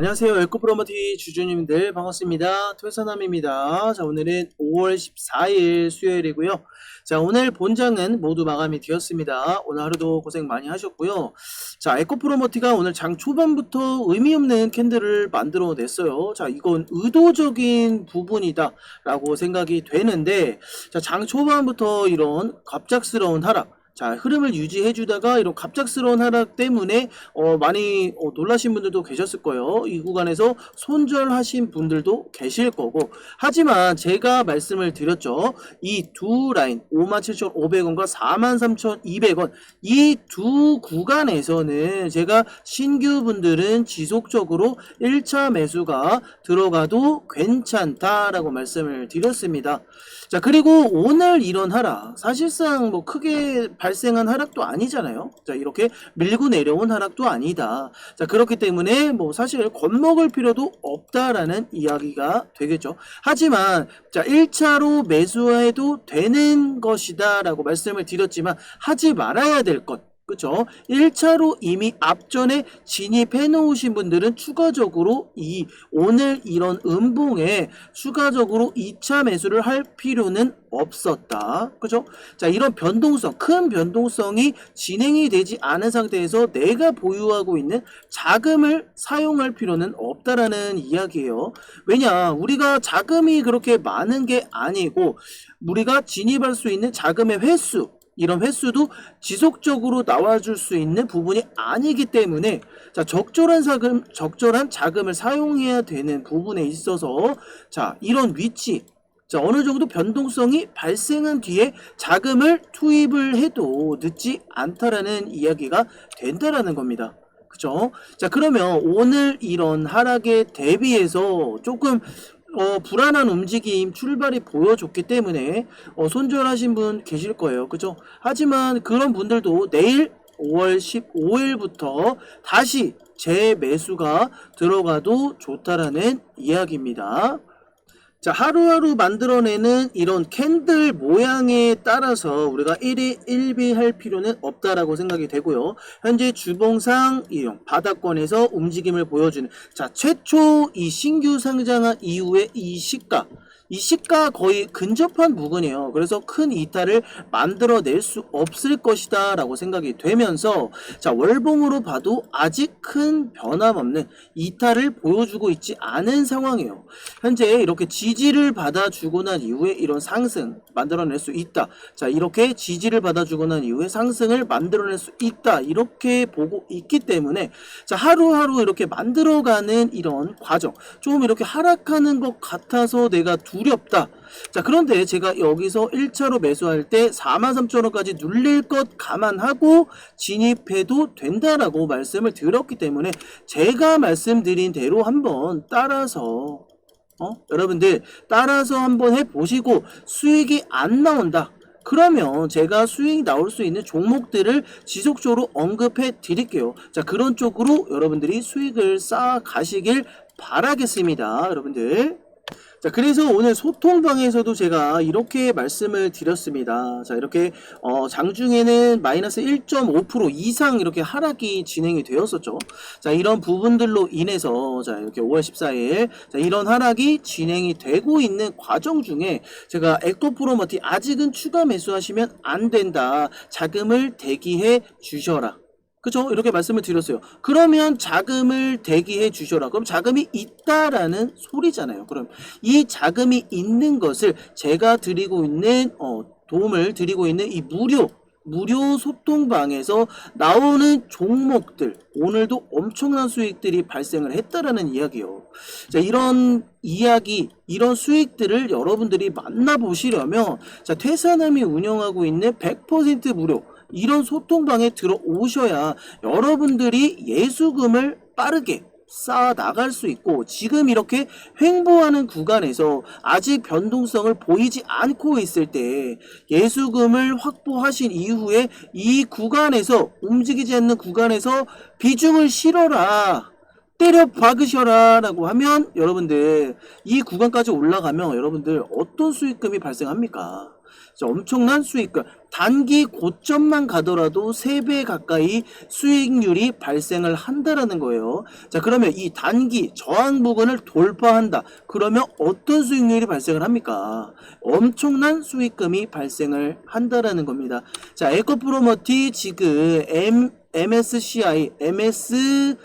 안녕하세요. 에코 프로머티 주주님들 반갑습니다. 퇴사남입니다. 자, 오늘은 5월 14일 수요일이고요. 자, 오늘 본장은 모두 마감이 되었습니다. 오늘 하루도 고생 많이 하셨고요. 자, 에코 프로머티가 오늘 장 초반부터 의미 없는 캔들을 만들어 냈어요. 자, 이건 의도적인 부분이다 라고 생각이 되는데, 자, 장 초반부터 이런 갑작스러운 하락, 자, 흐름을 유지해 주다가 이런 갑작스러운 하락 때문에 어, 많이 어, 놀라신 분들도 계셨을 거예요. 이 구간에서 손절하신 분들도 계실 거고. 하지만 제가 말씀을 드렸죠. 이 두 라인 57,500원과 43,200원 이 두 구간에서는 제가 신규 분들은 지속적으로 1차 매수가 들어가도 괜찮다라고 말씀을 드렸습니다. 자, 그리고 오늘 이런 하락 사실상 뭐 크게 발 생한 하락도 아니잖아요. 자, 이렇게 밀고 내려온 하락도 아니다. 자, 그렇기 때문에 뭐 사실 겁먹을 필요도 없다라는 이야기가 되겠죠. 하지만 자, 1차로 매수해도 되는 것이다라고 말씀을 드렸지만 하지 말아야 될 것. 그쵸? 1차로 이미 앞전에 진입해 놓으신 분들은 추가적으로 이 오늘 이런 음봉에 추가적으로 2차 매수를 할 필요는 없었다. 그죠? 자, 이런 변동성, 큰 변동성이 진행이 되지 않은 상태에서 내가 보유하고 있는 자금을 사용할 필요는 없다라는 이야기예요. 왜냐, 우리가 자금이 그렇게 많은 게 아니고 우리가 진입할 수 있는 자금의 횟수, 이런 횟수도 지속적으로 나와줄 수 있는 부분이 아니기 때문에 자 적절한 자금 적절한 자금을 사용해야 되는 부분에 있어서 자 이런 위치 자 어느 정도 변동성이 발생한 뒤에 자금을 투입을 해도 늦지 않다라는 이야기가 된다라는 겁니다. 그죠? 자 그러면 오늘 이런 하락에 대비해서 조금 어, 불안한 움직임 출발이 보여줬기 때문에 어, 손절하신 분 계실 거예요. 그죠? 하지만 그런 분들도 내일 5월 15일부터 다시 재매수가 들어가도 좋다라는 이야기입니다. 자, 하루하루 만들어내는 이런 캔들 모양에 따라서 우리가 1위 1비 할 필요는 없다라고 생각이 되고요. 현재 주봉상 이용 바닥권에서 움직임을 보여주는 자, 최초 이 신규 상장한 이후에 이 시가 이 시가 거의 근접한 부분이에요. 그래서 큰 이탈을 만들어낼 수 없을 것이다 라고 생각이 되면서 자 월봉으로 봐도 아직 큰 변함없는 이탈을 보여주고 있지 않은 상황이에요. 현재 이렇게 지지를 받아주고 난 이후에 이런 상승 만들어낼 수 있다. 자 이렇게 지지를 받아주고 난 이후에 상승을 만들어낼 수 있다. 이렇게 보고 있기 때문에 자 하루하루 이렇게 만들어가는 이런 과정 좀 이렇게 하락하는 것 같아서 내가 두 렵다. 자 그런데 제가 여기서 1차로 매수할 때 43,000원까지 눌릴 것 감안하고 진입해도 된다라고 말씀을 드렸기 때문에 제가 말씀드린 대로 한번 따라서 어? 여러분들 따라서 한번 해보시고 수익이 안 나온다. 그러면 제가 수익이 나올 수 있는 종목들을 지속적으로 언급해 드릴게요. 자, 그런 쪽으로 여러분들이 수익을 쌓아 가시길 바라겠습니다. 여러분들. 자, 그래서 오늘 소통방에서도 제가 이렇게 말씀을 드렸습니다. 자, 이렇게, 어, 장중에는 마이너스 1.5% 이상 이렇게 하락이 진행이 되었었죠. 자, 이런 부분들로 인해서, 자, 이렇게 5월 14일, 자, 이런 하락이 진행이 되고 있는 과정 중에 제가 에코프로머티 아직은 추가 매수하시면 안 된다. 자금을 대기해 주셔라. 그죠? 이렇게 말씀을 드렸어요. 그러면 자금을 대기해 주셔라. 그럼 자금이 있다라는 소리잖아요. 그럼 이 자금이 있는 것을 제가 드리고 있는 어, 도움을 드리고 있는 이 무료 무료 소통방에서 나오는 종목들 오늘도 엄청난 수익들이 발생을 했다라는 이야기요. 자 이런 이야기 이런 수익들을 여러분들이 만나보시려면 자 퇴사남이 운영하고 있는 100% 무료 이런 소통방에 들어오셔야 여러분들이 예수금을 빠르게 쌓아 나갈 수 있고 지금 이렇게 횡보하는 구간에서 아직 변동성을 보이지 않고 있을 때 예수금을 확보하신 이후에 이 구간에서 움직이지 않는 구간에서 비중을 실어라 때려 박으셔라 라고 하면 여러분들 이 구간까지 올라가면 여러분들 어떤 수익금이 발생합니까? 자, 엄청난 수익금. 단기 고점만 가더라도 3배 가까이 수익률이 발생을 한다라는 거예요. 자, 그러면 이 단기 저항 부근을 돌파한다. 그러면 어떤 수익률이 발생을 합니까? 엄청난 수익금이 발생을 한다라는 겁니다. 자, 에코 프로머티 지금 M MSCI, MSCI로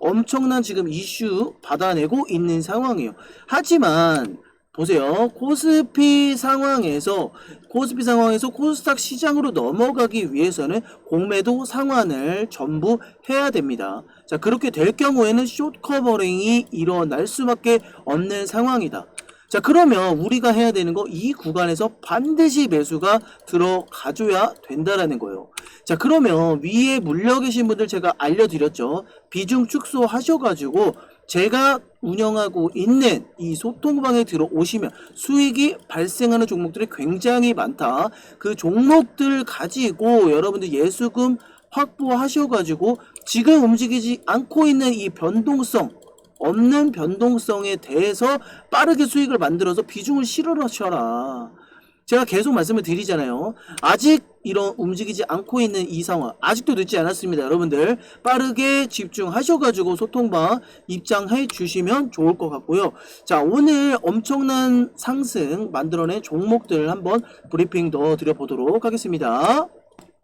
엄청난 지금 이슈 받아내고 있는 상황이에요. 하지만 보세요. 코스피 상황에서 코스피 상황에서 코스닥 시장으로 넘어가기 위해서는 공매도 상환을 전부 해야 됩니다. 자, 그렇게 될 경우에는 숏 커버링이 일어날 수밖에 없는 상황이다. 자, 그러면 우리가 해야 되는 거 이 구간에서 반드시 매수가 들어가줘야 된다라는 거예요. 자, 그러면 위에 물려 계신 분들 제가 알려드렸죠. 비중 축소하셔가지고 제가 운영하고 있는 이 소통방에 들어오시면 수익이 발생하는 종목들이 굉장히 많다. 그 종목들 가지고 여러분들 예수금 확보하셔가지고 지금 움직이지 않고 있는 이 변동성 없는 변동성에 대해서 빠르게 수익을 만들어서 비중을 실어넣으셔라. 제가 계속 말씀을 드리잖아요. 아직 이런 움직이지 않고 있는 이 상황 아직도 늦지 않았습니다. 여러분들 빠르게 집중하셔가지고 소통방 입장해 주시면 좋을 것 같고요. 자 오늘 엄청난 상승 만들어낸 종목들 한번 브리핑 더 드려보도록 하겠습니다.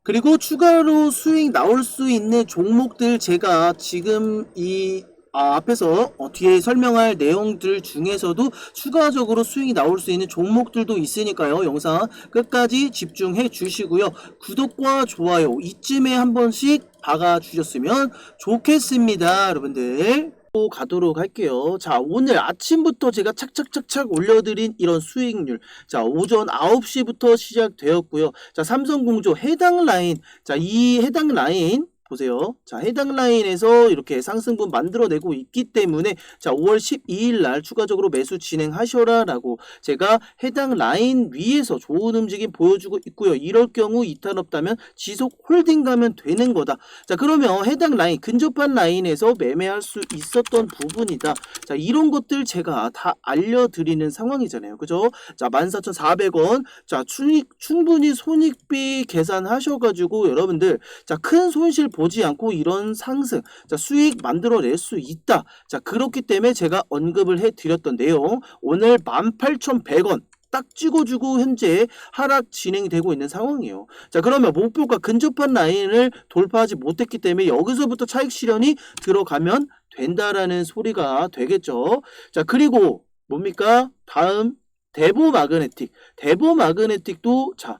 그리고 추가로 수익 나올 수 있는 종목들 제가 지금 이 아, 앞에서 어, 뒤에 설명할 내용들 중에서도 추가적으로 수익이 나올 수 있는 종목들도 있으니까요. 영상 끝까지 집중해 주시고요. 구독과 좋아요 이쯤에 한 번씩 박아 주셨으면 좋겠습니다. 여러분들. 또 가도록 할게요. 자, 오늘 아침부터 제가 착착착착 올려드린 이런 수익률. 자, 오전 9시부터 시작되었고요. 자, 삼성공조 해당 라인. 자, 이 해당 라인 보세요. 자, 해당 라인에서 이렇게 상승분 만들어내고 있기 때문에 자, 5월 12일 날 추가적으로 매수 진행하셔라 라고 제가 해당 라인 위에서 좋은 움직임 보여주고 있고요. 이럴 경우 이탈 없다면 지속 홀딩 가면 되는 거다. 자, 그러면 해당 라인 근접한 라인에서 매매할 수 있었던 부분이다. 자, 이런 것들 제가 다 알려드리는 상황이잖아요. 그죠? 자, 14,400원. 자, 충, 충분히 손익비 계산하셔가지고 여러분들 자, 큰 손실 보지 않고 이런 상승, 자, 수익 만들어낼 수 있다. 자, 그렇기 때문에 제가 언급을 해드렸던 내용, 오늘 18,100원. 딱 찍어주고 현재 하락 진행이 되고 있는 상황이에요. 자 그러면 목표가 근접한 라인을 돌파하지 못했기 때문에 여기서부터 차익 실현이 들어가면 된다라는 소리가 되겠죠. 자 그리고 뭡니까? 다음 대보 마그네틱. 대보 마그네틱도 자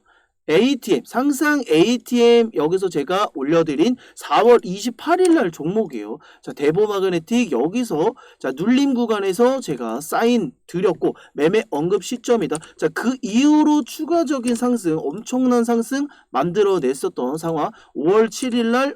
ATM 상상 ATM 여기서 제가 올려드린 4월 28일 날 종목이에요. 자 대보 마그네틱 여기서 자 눌림 구간에서 제가 사인 드렸고 매매 언급 시점이다. 자 그 이후로 추가적인 상승 엄청난 상승 만들어냈었던 상황 5월 7일 날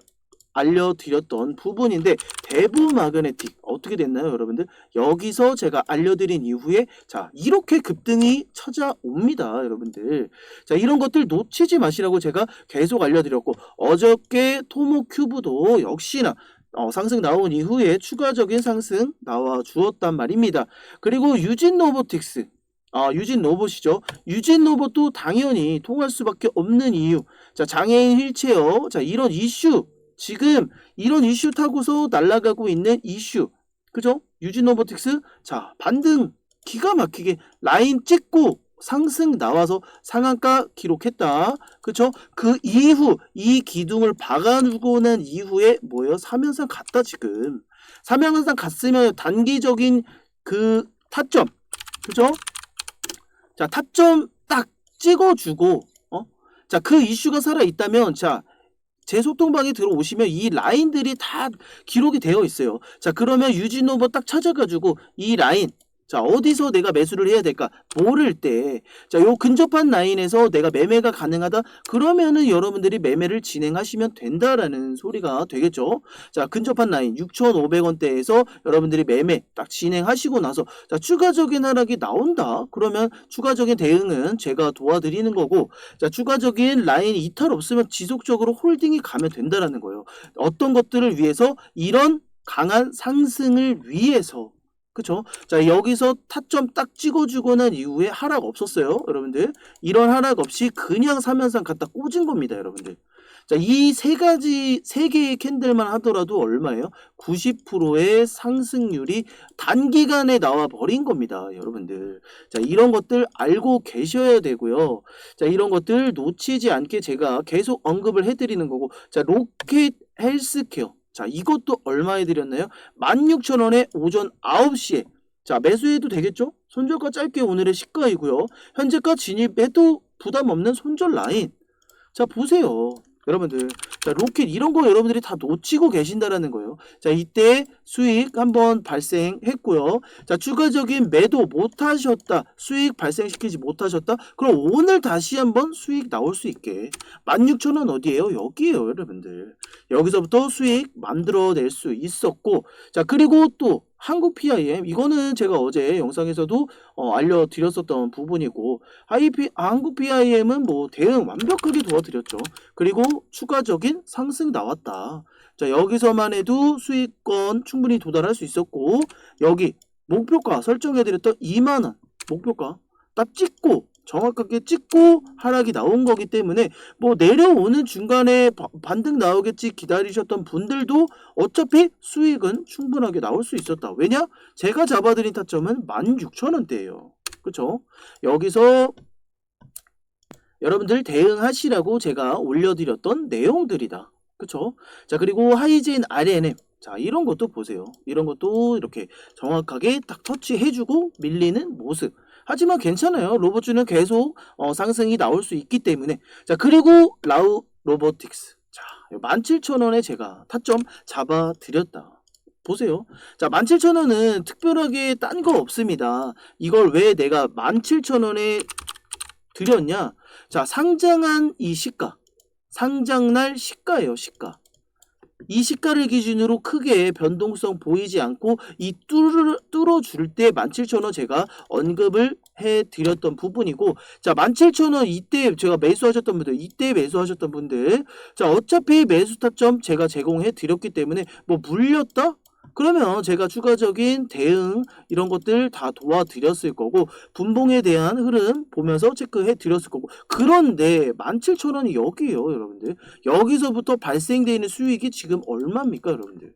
알려드렸던 부분인데 대부 마그네틱 어떻게 됐나요 여러분들 여기서 제가 알려드린 이후에 자 이렇게 급등이 찾아옵니다 여러분들 자 이런 것들 놓치지 마시라고 제가 계속 알려드렸고 어저께 토모큐브도 역시나 어, 상승 나온 이후에 추가적인 상승 나와 주었단 말입니다 그리고 유진 로보틱스 아, 유진 로봇이죠. 유진 로봇도 당연히 통할 수밖에 없는 이유. 자, 장애인 휠체어. 자, 이런 이슈. 지금 이런 이슈 타고서 날아가고 있는 이슈. 그죠? 유진 로보틱스. 자, 반등 기가 막히게 라인 찍고 상승 나와서 상한가 기록했다. 그쵸? 그 이후 이 기둥을 박아주고 난 이후에 뭐예요? 삼연상 갔다 지금. 삼연상 갔으면 단기적인 그 타점. 그죠? 자, 타점 딱 찍어주고, 어? 자, 그 이슈가 살아있다면, 자, 제 소통방에 들어오시면 이 라인들이 다 기록이 되어 있어요. 자, 그러면 유진오버 딱 찾아가지고 이 라인, 자, 어디서 내가 매수를 해야 될까? 모를 때, 자, 요 근접한 라인에서 내가 매매가 가능하다? 그러면은 여러분들이 매매를 진행하시면 된다라는 소리가 되겠죠. 자, 근접한 라인 6,500원대에서 여러분들이 매매 딱 진행하시고 나서, 자, 추가적인 하락이 나온다? 그러면 추가적인 대응은 제가 도와드리는 거고, 자, 추가적인 라인 이탈 없으면 지속적으로 홀딩이 가면 된다라는 거예요. 어떤 것들을 위해서 이런 강한 상승을 위해서 그쵸? 자, 여기서 타점 딱 찍어주고 난 이후에 하락 없었어요, 여러분들. 이런 하락 없이 그냥 3연상 갖다 꽂은 겁니다, 여러분들. 자, 이 세 가지, 세 개의 캔들만 하더라도 얼마예요? 90%의 상승률이 단기간에 나와 버린 겁니다, 여러분들. 자, 이런 것들 알고 계셔야 되고요. 자, 이런 것들 놓치지 않게 제가 계속 언급을 해드리는 거고. 자, 로켓 헬스케어. 자, 이것도 얼마에 드렸나요? 16,000원에 오전 9시에. 자, 매수해도 되겠죠? 손절가 짧게 오늘의 시가이고요. 현재가 진입해도 부담 없는 손절 라인. 자, 보세요. 여러분들. 자, 로켓 이런 거 여러분들이 다 놓치고 계신다라는 거예요. 자, 이때 수익 한번 발생했고요. 자, 추가적인 매도 못 하셨다. 수익 발생시키지 못하셨다. 그럼 오늘 다시 한번 수익 나올 수 있게. 16,000원 어디예요? 여기에요, 여러분들. 여기서부터 수익 만들어낼 수 있었고, 자, 그리고 또 한국 PIM 이거는 제가 어제 영상에서도 어, 알려드렸었던 부분이고 IP, 한국 PIM은 뭐 대응 완벽하게 도와드렸죠. 그리고 추가적인 상승 나왔다. 자 여기서만 해도 수익권 충분히 도달할 수 있었고 여기 목표가 설정해드렸던 2만원 목표가 딱 찍고 정확하게 찍고 하락이 나온 거기 때문에 뭐 내려오는 중간에 바- 반등 나오겠지 기다리셨던 분들도 어차피 수익은 충분하게 나올 수 있었다. 왜냐? 제가 잡아드린 타점은 16,000원대예요. 그쵸? 여기서 여러분들 대응하시라고 제가 올려드렸던 내용들이다. 그쵸? 자, 그리고 하이젠 RNM. 자, 이런 것도 보세요. 이런 것도 이렇게 정확하게 딱 터치해주고 밀리는 모습. 하지만 괜찮아요. 로봇주는 계속 어, 상승이 나올 수 있기 때문에. 자, 그리고 라우 로보틱스. 자, 17,000원에 제가 타점 잡아드렸다. 보세요. 자, 17,000원은 특별하게 딴 거 없습니다. 이걸 왜 내가 17,000원에 드렸냐? 자, 상장한 이 시가. 상장날 시가예요, 시가. 이 시가를 기준으로 크게 변동성 보이지 않고 이 뚫어, 뚫어줄 때 17,000원 제가 언급을 해드렸던 부분이고 자 17,000원 이때 제가 매수하셨던 분들 이때 매수하셨던 분들 자 어차피 매수 타점 제가 제공해 드렸기 때문에 뭐 물렸다? 그러면 제가 추가적인 대응 이런 것들 다 도와드렸을 거고 분봉에 대한 흐름 보면서 체크해 드렸을 거고. 그런데 17,000원이 여기에요 여러분들. 여기서부터 발생되는 수익이 지금 얼마입니까 여러분들?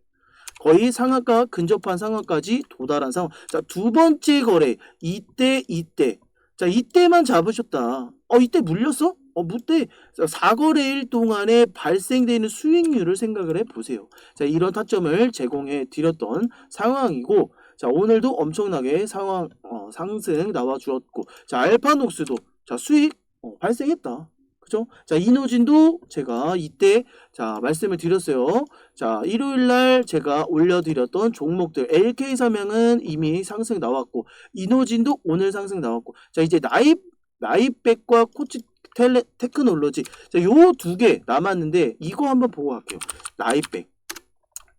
거의 상한가 근접한 상한까지 도달한 상황. 자두 번째 거래. 이때 이때. 자 이때만 잡으셨다. 어 이때 물렸어? 어 무때 4거래일 동안에 발생되는 수익률을 생각을 해보세요. 자 이런 타점을 제공해 드렸던 상황이고 자 오늘도 엄청나게 상황 어, 상승 나와 주었고 자 알파녹스도 자 수익 어, 발생했다. 그죠? 자 이노진도 제가 이때 자 말씀을 드렸어요. 자 일요일 날 제가 올려드렸던 종목들 LK 사명은 이미 상승 나왔고 이노진도 오늘 상승 나왔고 자 이제 나이 나이백과 코치 텔레, 테크놀로지. 요두 개 남았는데 이거 한번 보고 갈게요. 나이백.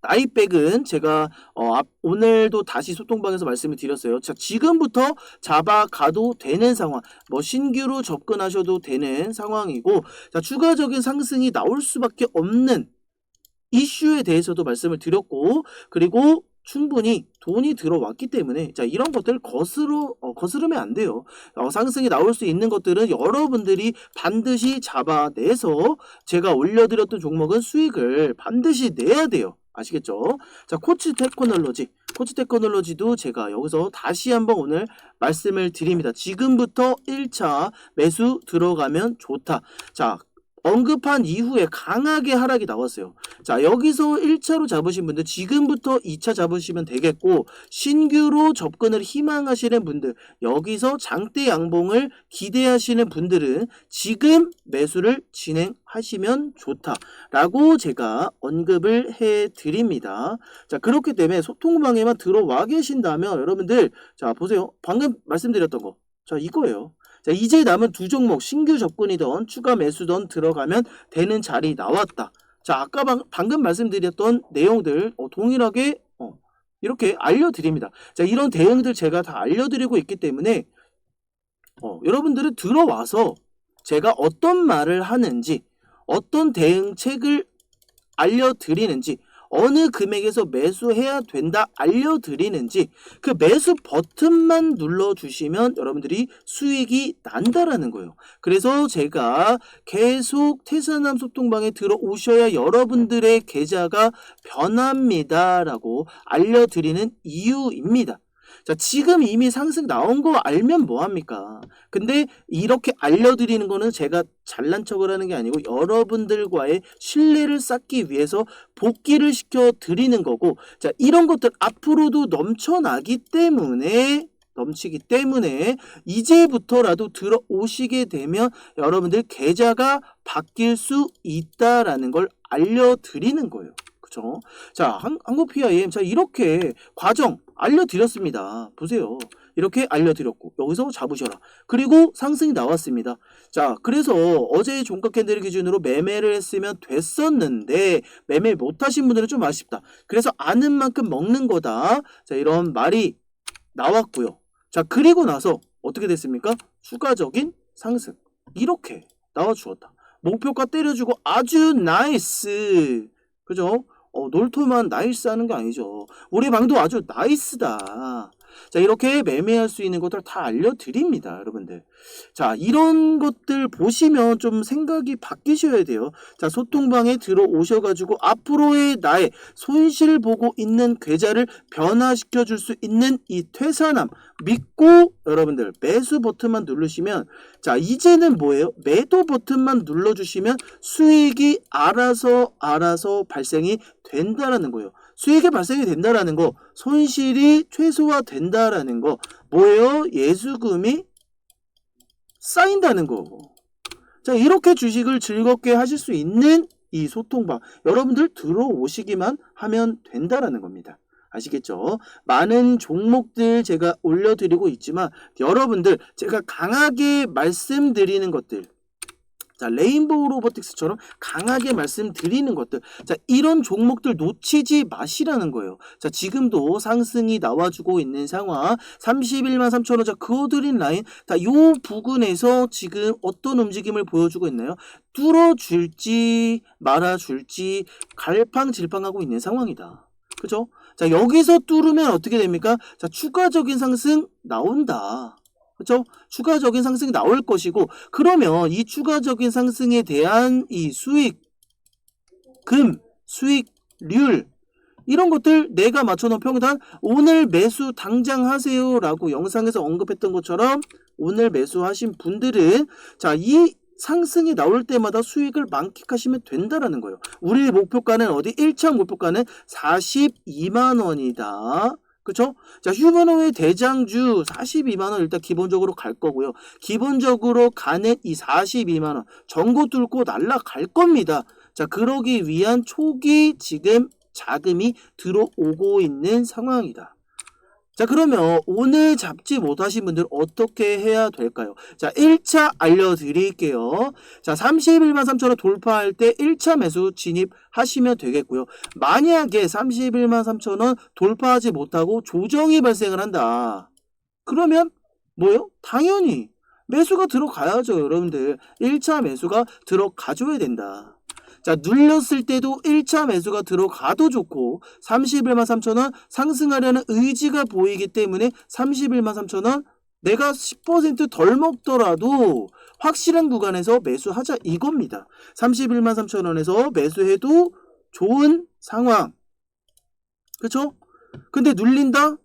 나이백은 제가 어, 앞- 오늘도 다시 소통방에서 말씀을 드렸어요. 자, 지금부터 잡아 가도 되는 상황, 뭐 신규로 접근하셔도 되는 상황이고, 자, 추가적인 상승이 나올 수밖에 없는 이슈에 대해서도 말씀을 드렸고, 그리고 충분히 돈이 들어왔기 때문에 자 이런 것들 거스로 어, 거스르면 안 돼요. 어, 상승이 나올 수 있는 것들은 여러분들이 반드시 잡아내서 제가 올려드렸던 종목은 수익을 반드시 내야 돼요. 아시겠죠? 자, 코치 테크놀로지. 코치 테크놀로지도 제가 여기서 다시 한번 오늘 말씀을 드립니다. 지금부터 1차 매수 들어가면 좋다. 자, 언급한 이후에 강하게 하락이 나왔어요. 자, 여기서 1차로 잡으신 분들 지금부터 2차 잡으시면 되겠고 신규로 접근을 희망하시는 분들 여기서 장대 양봉을 기대하시는 분들은 지금 매수를 진행하시면 좋다라고 제가 언급을 해 드립니다. 자, 그렇기 때문에 소통방에만 들어와 계신다면 여러분들 자, 보세요. 방금 말씀드렸던 거. 자, 이거예요. 자, 이제 남은 두 종목 신규 접근이던 추가 매수던 들어가면 되는 자리 나왔다. 자, 아까 방, 방금 말씀드렸던 내용들 어, 동일하게 어, 이렇게 알려드립니다. 자, 이런 대응들 제가 다 알려드리고 있기 때문에 어, 여러분들은 들어와서 제가 어떤 말을 하는지 어떤 대응책을 알려드리는지 어느 금액에서 매수해야 된다 알려드리는지 그 매수 버튼만 눌러주시면 여러분들이 수익이 난다라는 거예요. 그래서 제가 계속 태산남 소통방에 들어오셔야 여러분들의 계좌가 변합니다라고 알려드리는 이유입니다. 자, 지금 이미 상승 나온 거 알면 뭐합니까? 근데 이렇게 알려드리는 거는 제가 잘난 척을 하는 게 아니고 여러분들과의 신뢰를 쌓기 위해서 복귀를 시켜 드리는 거고, 자, 이런 것들 앞으로도 넘쳐나기 때문에 넘치기 때문에 이제부터라도 들어오시게 되면 여러분들 계좌가 바뀔 수 있다라는 걸 알려드리는 거예요. 그죠? 자, 한, 한국 PIM. 자, 이렇게 과정 알려드렸습니다. 보세요. 이렇게 알려드렸고, 여기서 잡으셔라. 그리고 상승이 나왔습니다. 자, 그래서 어제 종가 캔들 기준으로 매매를 했으면 됐었는데, 매매 못하신 분들은 좀 아쉽다. 그래서 아는 만큼 먹는 거다. 자, 이런 말이 나왔고요. 자, 그리고 나서 어떻게 됐습니까? 추가적인 상승. 이렇게 나와주었다. 목표가 때려주고 아주 나이스. 그죠? 어, 놀토만 나이스 하는 게 아니죠. 우리 방도 아주 나이스다. 자, 이렇게 매매할 수 있는 것들 다 알려드립니다, 여러분들. 자, 이런 것들 보시면 좀 생각이 바뀌셔야 돼요. 자, 소통방에 들어오셔가지고 앞으로의 나의 손실 보고 있는 계좌를 변화시켜 줄 수 있는 이 퇴사남 믿고 여러분들 매수 버튼만 누르시면 자, 이제는 뭐예요? 매도 버튼만 눌러주시면 수익이 알아서 알아서 발생이 된다라는 거예요. 수익이 발생이 된다라는 거, 손실이 최소화된다라는 거, 뭐예요? 예수금이 쌓인다는 거. 자, 이렇게 주식을 즐겁게 하실 수 있는 이 소통방. 여러분들 들어오시기만 하면 된다라는 겁니다. 아시겠죠? 많은 종목들 제가 올려드리고 있지만 여러분들 제가 강하게 말씀드리는 것들 자, 레인보우 로보틱스처럼 강하게 말씀드리는 것들. 자, 이런 종목들 놓치지 마시라는 거예요. 자, 지금도 상승이 나와주고 있는 상황. 31만 3천 원. 자, 그어드린 라인. 자, 요 부근에서 지금 어떤 움직임을 보여주고 있나요? 뚫어줄지 말아줄지 갈팡질팡하고 있는 상황이다. 그죠? 자, 여기서 뚫으면 어떻게 됩니까? 자, 추가적인 상승 나온다. 그렇죠? 추가적인 상승이 나올 것이고 그러면 이 추가적인 상승에 대한 이 수익 금, 수익률 이런 것들 내가 맞춰놓은 평단 오늘 매수 당장 하세요 라고 영상에서 언급했던 것처럼 오늘 매수하신 분들은 자이 상승이 나올 때마다 수익을 만끽하시면 된다라는 거예요. 우리의 목표가는 어디? 1차 목표가는 42만 원이다. 그쵸? 자, 휴머노의 대장주 42만 원 일단 기본적으로 갈 거고요. 기본적으로 가는 이 42만 원 전고 뚫고 날라갈 겁니다. 자, 그러기 위한 초기 지금 자금이 들어오고 있는 상황이다. 자, 그러면 오늘 잡지 못하신 분들 어떻게 해야 될까요? 자, 1차 알려드릴게요. 자, 31만 3천원 돌파할 때 1차 매수 진입하시면 되겠고요. 만약에 31만 3천원 돌파하지 못하고 조정이 발생을 한다. 그러면 뭐요? 당연히 매수가 들어가야죠, 여러분들. 1차 매수가 들어가줘야 된다. 자, 눌렸을 때도 1차 매수가 들어가도 좋고 31만 3천원 상승하려는 의지가 보이기 때문에 31만 3천원 내가 10%덜 먹더라도 확실한 구간에서 매수하자 이겁니다. 31만 3천원에서 매수해도 좋은 상황. 그쵸? 근데 눌린다?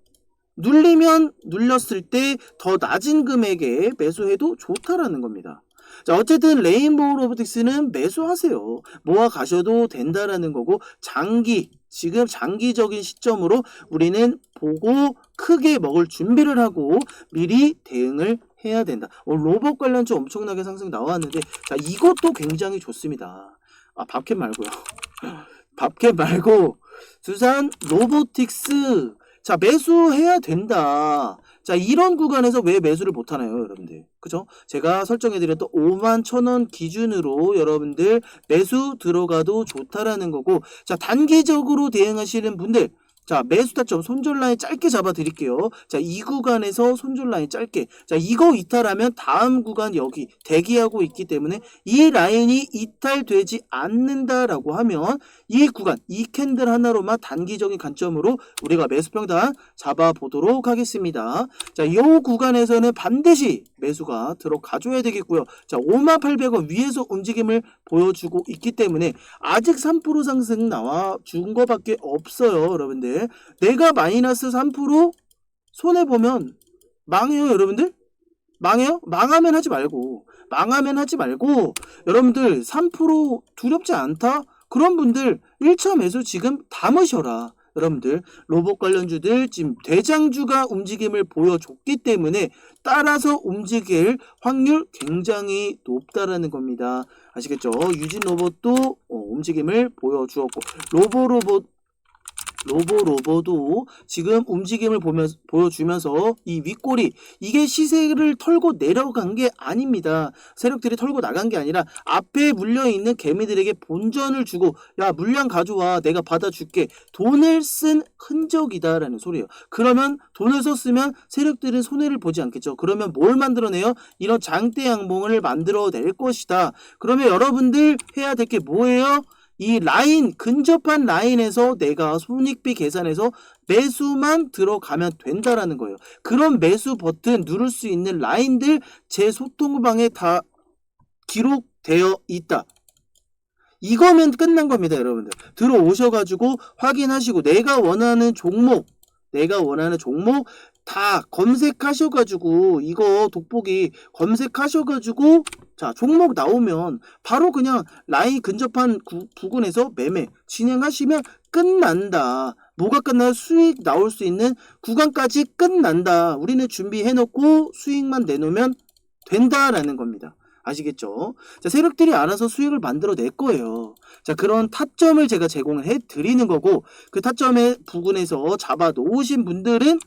눌리면 눌렸을 때 더 낮은 금액에 매수해도 좋다라는 겁니다. 자, 어쨌든 레인보우 로보틱스는 매수하세요. 모아 가셔도 된다라는 거고 장기 지금 장기적인 시점으로 우리는 보고 크게 먹을 준비를 하고 미리 대응을 해야 된다. 어, 로봇 관련주 엄청나게 상승 나왔는데 자, 이것도 굉장히 좋습니다. 아, 밥캡 말고요. 밥캡 말고 두산 로보틱스 자, 매수해야 된다. 자, 이런 구간에서 왜 매수를 못하나요, 여러분들? 그죠? 제가 설정해드렸던 5만 천원 기준으로 여러분들 매수 들어가도 좋다라는 거고, 자, 단기적으로 대응하시는 분들, 자, 매수 타점 손절 라인 짧게 잡아 드릴게요. 자, 이 구간에서 손절 라인 짧게. 자, 이거 이탈하면 다음 구간 여기 대기하고 있기 때문에 이 라인이 이탈되지 않는다라고 하면 이 구간, 이 캔들 하나로만 단기적인 관점으로 우리가 매수 평단 잡아 보도록 하겠습니다. 자, 이 구간에서는 반드시 매수가 들어가줘야 되겠고요. 자, 5800원 위에서 움직임을 보여주고 있기 때문에 아직 3% 상승 나와 준 거밖에 없어요, 여러분들. 내가 마이너스 3% 손해 보면 망해요, 여러분들. 망해요? 망하면 하지 말고 망하면 하지 말고 여러분들 3% 두렵지 않다? 그런 분들 1차 매수 지금 담으셔라. 여러분들 로봇 관련주들 지금 대장주가 움직임을 보여줬기 때문에 따라서 움직일 확률 굉장히 높다라는 겁니다. 아시겠죠? 유진 로봇도 어, 움직임을 보여주었고 로보 로봇 로보 로보도 지금 움직임을 보면서, 보여주면서 이 윗꼬리 이게 시세를 털고 내려간 게 아닙니다. 세력들이 털고 나간 게 아니라 앞에 물려 있는 개미들에게 본전을 주고 야 물량 가져와 내가 받아줄게 돈을 쓴 흔적이다라는 소리예요. 그러면 돈을 썼으면 세력들은 손해를 보지 않겠죠. 그러면 뭘 만들어내요? 이런 장대 양봉을 만들어낼 것이다. 그러면 여러분들 해야 될 게 뭐예요? 이 라인 근접한 라인에서 내가 손익비 계산해서 매수만 들어가면 된다라는 거예요. 그런 매수 버튼 누를 수 있는 라인들 제 소통방에 다 기록되어 있다. 이거면 끝난 겁니다, 여러분들. 들어오셔가지고 확인하시고 내가 원하는 종목, 내가 원하는 종목 다 검색하셔가지고 이거 돋보기 검색하셔가지고 자 종목 나오면 바로 그냥 라인 근접한 구, 부근에서 매매 진행하시면 끝난다. 뭐가 끝나요? 수익 나올 수 있는 구간까지 끝난다. 우리는 준비해놓고 수익만 내놓으면 된다라는 겁니다. 아시겠죠? 자, 세력들이 알아서 수익을 만들어 낼 거예요. 자, 그런 타점을 제가 제공을 해 드리는 거고, 그 타점의 부근에서 잡아 놓으신 분들은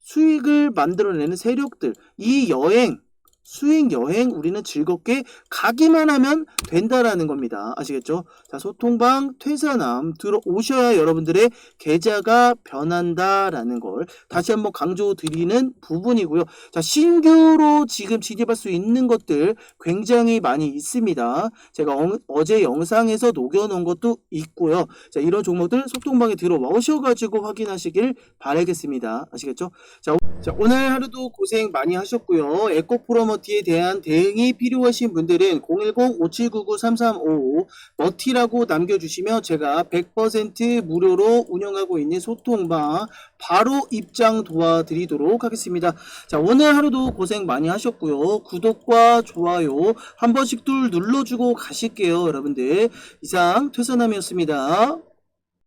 수익을 만들어내는 세력들, 이 여행, 수익 여행 우리는 즐겁게 가기만 하면 된다라는 겁니다. 아시겠죠? 자, 소통방 퇴사남 들어오셔야 여러분들의 계좌가 변한다라는 걸 다시 한번 강조 드리는 부분이고요. 자, 신규로 지금 진입할 수 있는 것들 굉장히 많이 있습니다. 제가 어, 제 영상에서 녹여놓은 것도 있고요. 자, 이런 종목들 소통방에 들어오셔가지고 확인하시길 바라겠습니다. 아시겠죠? 자, 자, 오늘 하루도 고생 많이 하셨고요. 에코 프로 머티에 대한 대응이 필요하신 분들은 010-5799-3355 머티라고 남겨주시면 제가 100% 무료로 운영하고 있는 소통방 바로 입장 도와드리도록 하겠습니다. 자, 오늘 하루도 고생 많이 하셨고요. 구독과 좋아요 한 번씩 둘 눌러주고 가실게요, 여러분들. 이상 퇴선함이었습니다.